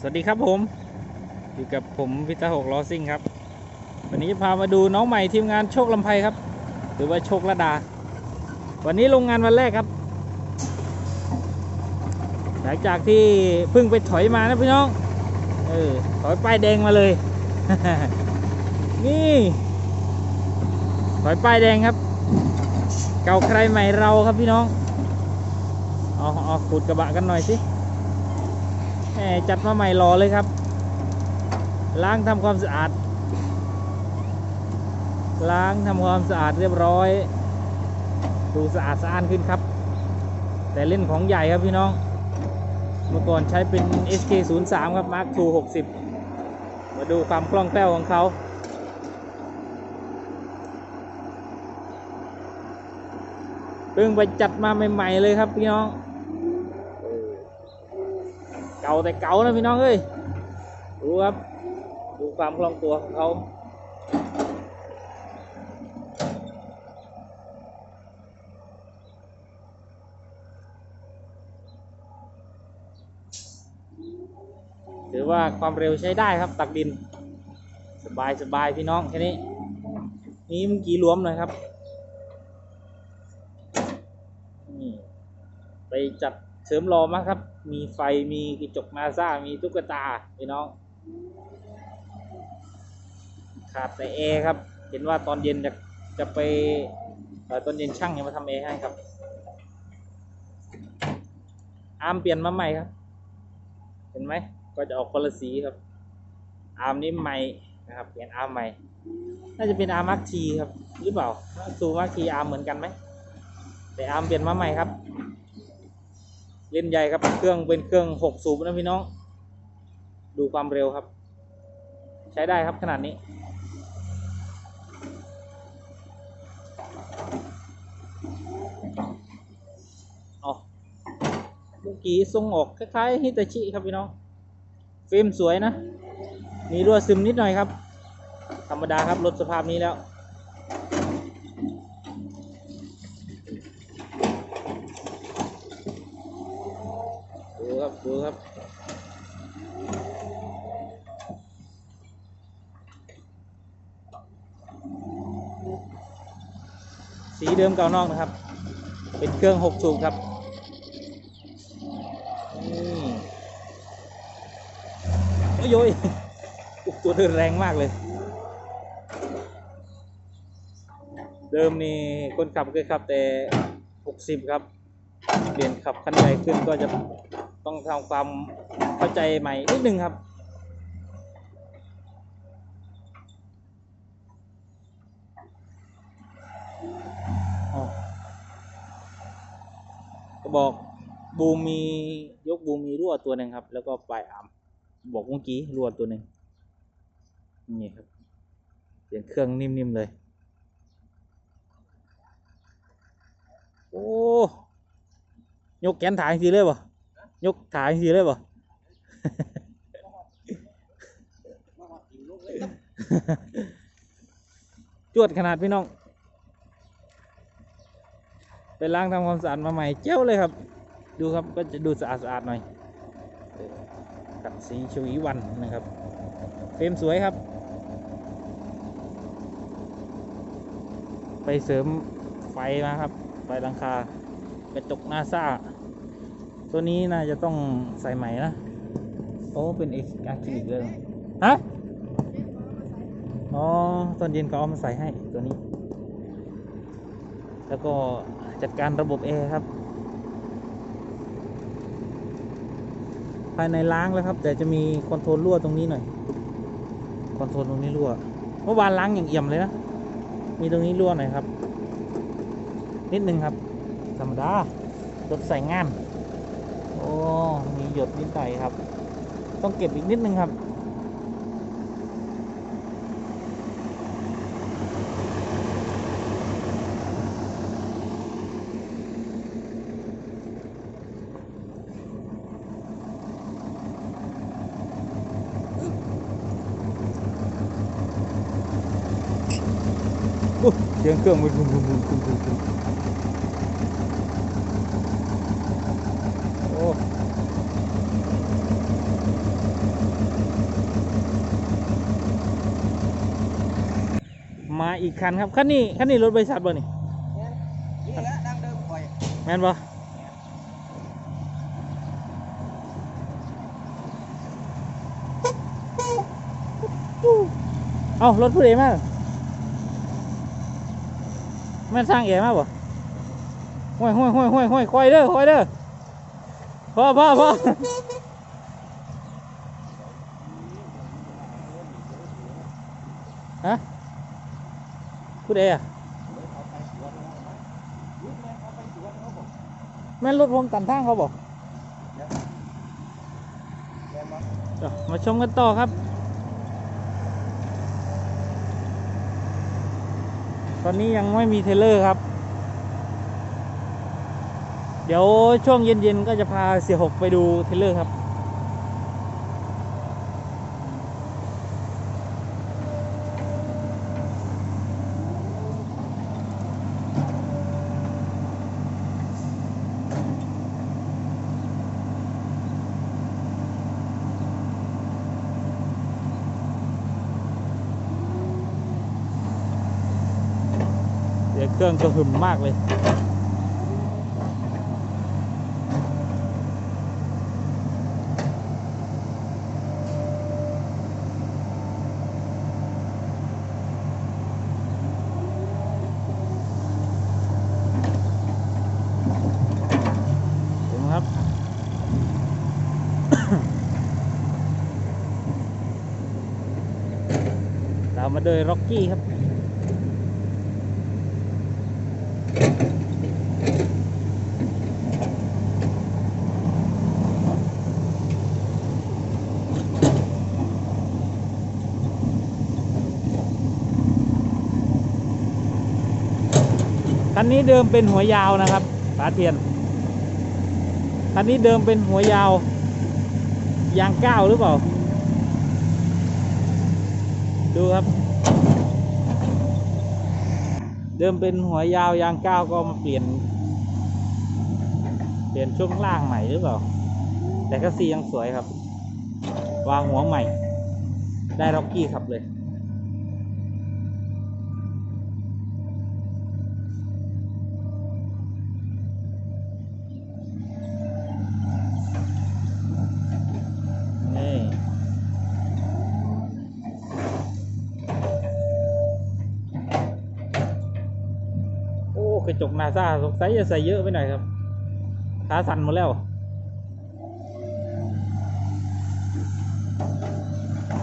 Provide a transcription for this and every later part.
สวัสดีครับผม อยู่กับผมพิตาหกล้อซิ่งครับ วันนี้พามาดูน้องใหม่ทีมงานโชคลำไพครับ หรือว่าโชคระดา วันนี้ลงงานวันแรกครับ หลังจากที่เพิ่งไปถอยมานะพี่น้อง เออถอยป้ายแดงมาเลย นี่ ถอยป้ายแดงครับ เก่าใครใหม่เราครับพี่น้อง เอาเอาขุดกระบะกันหน่อยสิ จัดมาใหม่รอเลยครับ ล้างทำความสะอาด ล้างทำความสะอาดเรียบร้อย ดูสะอาดสะอ้านขึ้นครับ แต่เล่นของใหญ่ครับพี่น้อง เมื่อก่อนใช้เป็น SK 0 3ครับ Mark II 60 มาดูความคล่องแคล่วของเขาเพิ่งไปจัดมาใหม่ ๆ เลยครับพี่น้อง ก่าแต่เก่านะพี่น้องเอ้ยดูครับ ดูความคล่องตัวของเขาถือว่าความเร็วใช้ได้ครับตักดิน สบายสบายพี่น้องแค่นี้ นี่เมื่อกี้รวมหน่อยครับนี่ไปจัด เสริมรอมาครับ มีไฟมีกระจกนาซามีตุ๊กตาพี่น้องขาดแต่แอร์ครับ เห็นว่าตอนเย็นจะจะไปตอนเย็นช่างจะมาทำแอร์ให้ครับ อาร์มเปลี่ยนมาใหม่ครับ เห็นไหม ก็จะออกคนละสีครับ อาร์มนี่ใหม่นะครับ เปลี่ยนอาร์มใหม่ น่าจะเป็นอาร์มมาร์คทีครับ หรือเปล่าซูมาร์คทีอาร์มเหมือนกันไหมแต่อาร์มเปลี่ยนมาใหม่ครับ เล่นใหญ่ครับ เครื่องเป็นเครื่องหกสูบนะพี่น้อง ดูความเร็วครับ ใช้ได้ครับขนาดนี้ อ๋อเมื่อกี้ทรงออกคล้ายๆฮิตาชิครับพี่น้อง ฟิล์มสวยนะ มีรั่วซึมนิดหน่อยครับ ธรรมดาครับรถสภาพนี้แล้ว ดู ครับดูครับสีเดิมเก่านอกนะครับ เป็นเครื่องหกสูบครับนี่โอ้ยโยยอุ๊ยตัวเดินแรงมากเลย เดิมนี่คนขับเคยขับแต่ 60 ครับ เปลี่ยนขับคันใหญ่ขึ้นก็จะ ต้องทำความเข้าใจใหม่นิดนึงครับ ก็บอกบูมมียกบูมมีรั่วตัวหนึ่งครับ แล้วก็ปลายอามบอกเมื่อกี้รั่วตัวหนึ่งนี่ครับเสียงเครื่องนิ่มๆเลยโอ้ยกแขนถ่ายทีเลยบ่ ยกถ่ายทีเลยบ่ จวดขนาดพี่น้อง ไปล้างทำความสะอาดมาใหม่เจ้าเลยครับ ดูครับก็จะดูสะอาดสะอาดหน่อยกัดสีชวีวันนะครับ เฟรมสวยครับ ไปเสริมไฟมาครับ ไฟหลังคากระจกหน้าซ่า ตัวนี้น่าจะต้องใส่ใหม่นะโอ้เป็นเอกอาร์คิลิกเลยฮะอ๋อตอนเย็นก็เอามาใส่ให้ตัวนี้ แล้วก็จัดการระบบแอร์ครับ ภายในล้างแล้วครับ แต่จะมีคอนโทรลรั่วตรงนี้หน่อยคอนโทรลตรงนี้รั่วเมื่อวานล้างอย่างเอี่ยมเลยนะมีตรงนี้รั่วหน่อยครับ นิดนึงครับ ธรรมดารถใส่งาน โอ้ มีหยดนิดหน่อยครับ ต้องเก็บอีกนิดนึงครับ เสียงเครื่องมันบุมบุมบุมบุมบุมบุมโอ้ อีกคันครับคันนี้คันนี้รถบริษัทบ่นี่นี่แหละดังเดิมคอยแม่นบ่เอารถผู้ใดมาแม่นสร้างเอ๋มาบ่ห้อยห้อยห้อยห้อยห้อยคอยเด้อคอยเด้อพ่อพ่อพ่อ ผู้ใดอะแม่นรถผมตันทางเขาบอกมาชมกันต่อครับ ตอนนี้ยังไม่มีเทเลอร์ครับ เดี๋ยวช่วงเย็นๆก็จะพาเสียหกไปดูเทเลอร์ครับ เดี๋ยวเครื่องก็หึมมากเลย เห็นไหมครับ ตามมาโดยร็อกกี้ครับ คันนี้เดิมเป็นหัวยาวนะครับปาเทียนคันนี้เดิมเป็นหัวยาว ยางก้าวหรือเปล่า ดูครับ เดิมเป็นหัวยาวยางก้าวก็มาเปลี่ยน เปลี่ยนช่วงล่างใหม่หรือเปล่า แต่ก็ซียังสวยครับ วางหัวใหม่ ได้ร็อกกี้ขับเลย กระจกนาซาสงสัยจะใส่เยอะไปหน่อยครับ ขาสั่นหมดแล้ว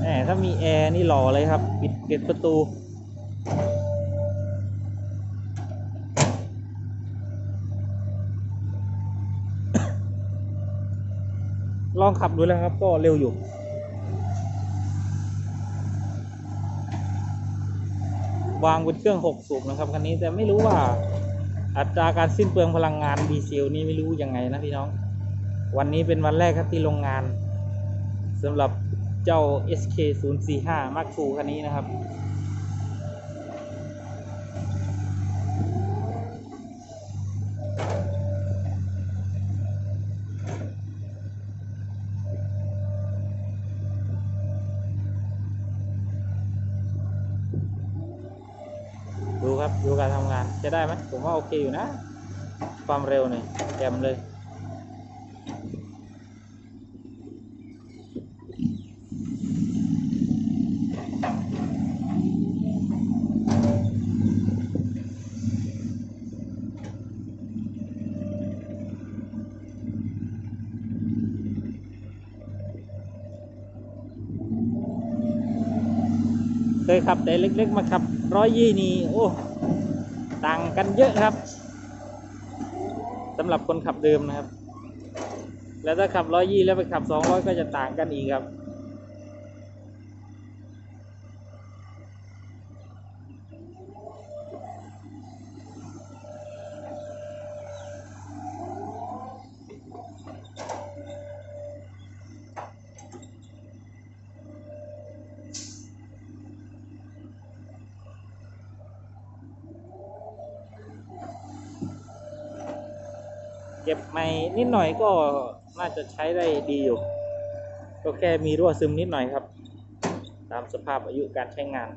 แหมถ้ามีแอร์นี่หล่อเลยครับ ปิดเกล็ดประตูลองขับดูแล้วครับ ก็เร็วอยู่ วางบนเครื่อง 6 สูบนะครับคันนี้แต่ไม่รู้ว่าอัตราการสิ้นเปลืองพลังงานดีเซลนี่ไม่รู้ยังไงนะพี่น้อง วันนี้เป็นวันแรกครับที่โรงงานสำหรับเจ้า SK 0 4 5 Mark II คันนี้นะครับำงานจะได้ไหมผมว่าโอเคอยู่นะ ความเร็วเนี่ยแจมเลยเคยขับแต่เล็กๆมาขับร้อยยี่นี่โอ้ ต่างกันเยอะครับสำหรับคนขับเดิมนะครับ แล้วถ้าขับร้อยยี่แล้วไปขับสองร้อยก็จะต่างกันอีกครับ เก็บไม่นิดหน่อยก็น่าจะใช้ได้ดีอยู่ ก็แค่มีรั่วซึมนิดหน่อยครับ ตามสภาพอายุการใช้งาน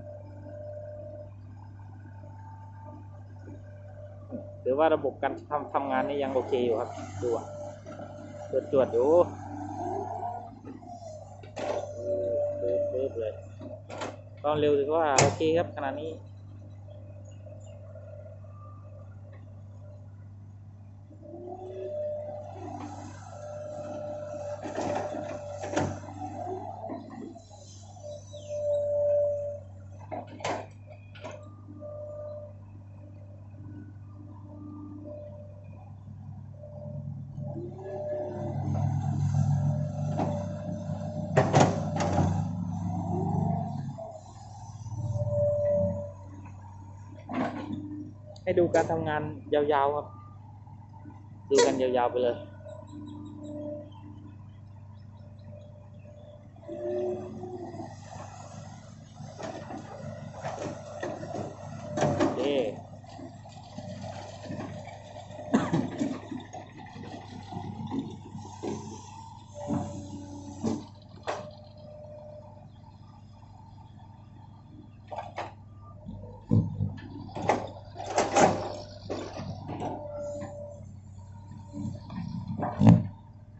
หรือว่าระบบการทำทำงานนี่ยังโอเคอยู่ครับดูอ่ตรวจตรวจดูเบิดเลยความเร็วถือว่าโอเคครับขนาดนี้ ให้ดูการทำงานยาวๆครับ ดูกันยาวๆไปเลย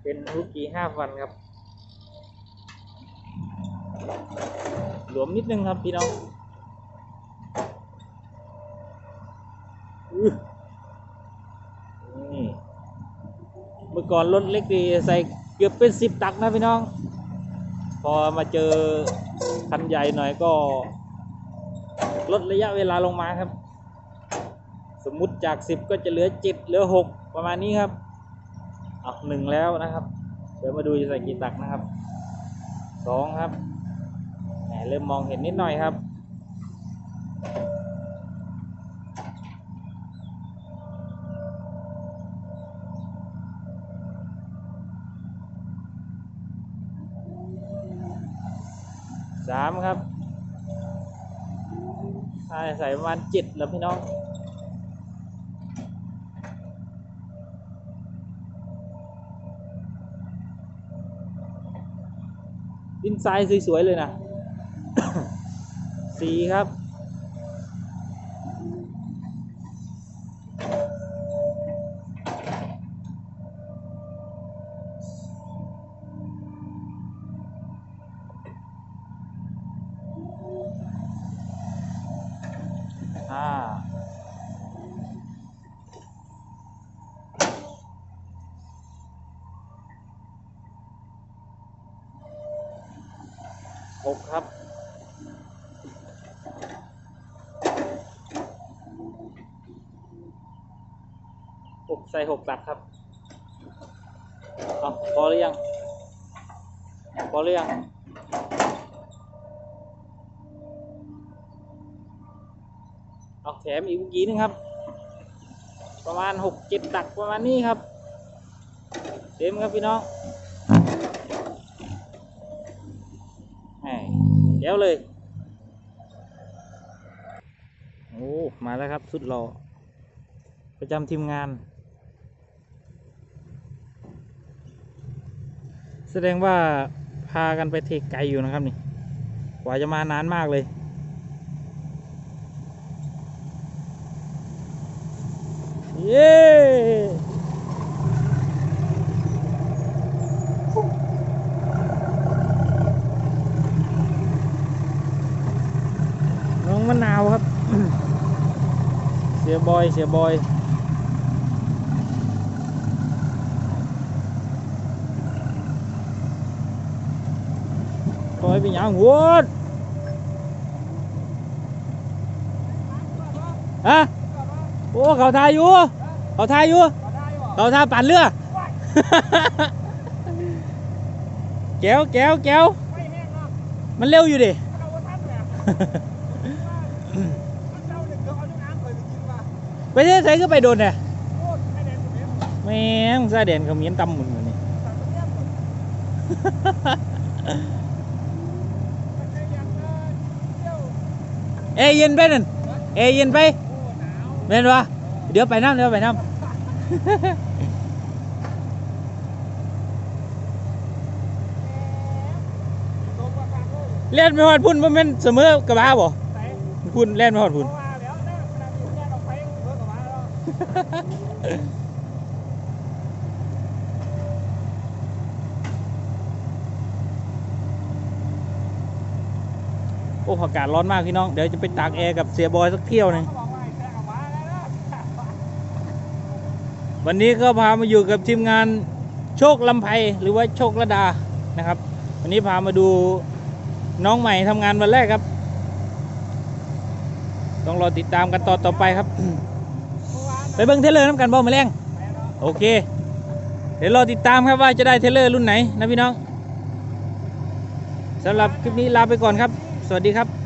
เป็นลูกกี้ห้าฟันครับ หลวมนิดนึงครับพี่น้องนี่เมื่อก่อนรถเล็กดีใส่เกือบเป็นสิบตักนะพี่น้อง พอมาเจอคันใหญ่หน่อยก็ ลดระยะเวลาลงมาครับ สมมุติจากสิบก็จะเหลือเจ็ดเหลือหกประมาณนี้ครับ อาหนึ่งแล้วนะครับ เดี๋ยวมาดูจะใส่กี่ตักนะครับสองครับเริ่มมองเห็นนิดหน่อยครับสามครับใช่ใส่ประมาณเจ็ดแล้วพี่น้อง ดินไซด์สวยๆเลยนะ สีครับ กครับ หกใส่หกตักครับ เอาพอหรือยัง พอหรือยังเอาแถมอีกเมื่อกี้นึงครับ ประมาณหกเจ็ดตักประมาณนี้ครับ เต็มครับพี่น้อง แหม่ เดี๋ยวเลย โอ้ มาแล้วครับสุดหล่อประจำทีมงาน แสดงว่าพากันไปเทไกลอยู่นะครับนี่ กว่าจะมานานมากเลยเย้น้องมะนาวครับ เสียบอยเสียบอยคอยไปหยังวุดฮะโอ้ เขาทายอยู่ เขาทายอยู่ เขาทา ปั่นเรือแก้วแก้วแก้วมันเร็วอยู่ดิไปเที่ยวไสก็ไปโดนเนี่ยแม่งซาเด่นเขาเมียนตำหมุนเหมือนนี่ เอยเย็นไปนั่นเอยเย็นไปเม่นวะเดี๋ยวไปน้ำเดี๋ยวไปน้ำเล่นไม่ฮอดพุ่นบ่แม่นเสมอกระบะบ่พุ่นเล่นไม่ฮอดพุ่น โอากาศร้อนมากพี่น้อง เดี๋ยวจะไปตากแอร์กับเสียบอยสักเที่ยวหนึ่งวันนี้ก็พามาอยู่กับทีมงานโชคลำไพหรือว่าโชคระดานะครับ วันนี้พามาดูน้องใหม่ทำงานวันแรกครับ ต้องรอติดตามกันต่อต่อไปครับ ไปเบิ้งเทเลอร์น้ำกันบ่มาแรงโอเค เดี๋ยวรอติดตามครับว่าจะได้เทเลอร์รุ่นไหนนะพี่น้องสำหรับคลิปนี้ลาไปก่อนครับ สวัสดีครับ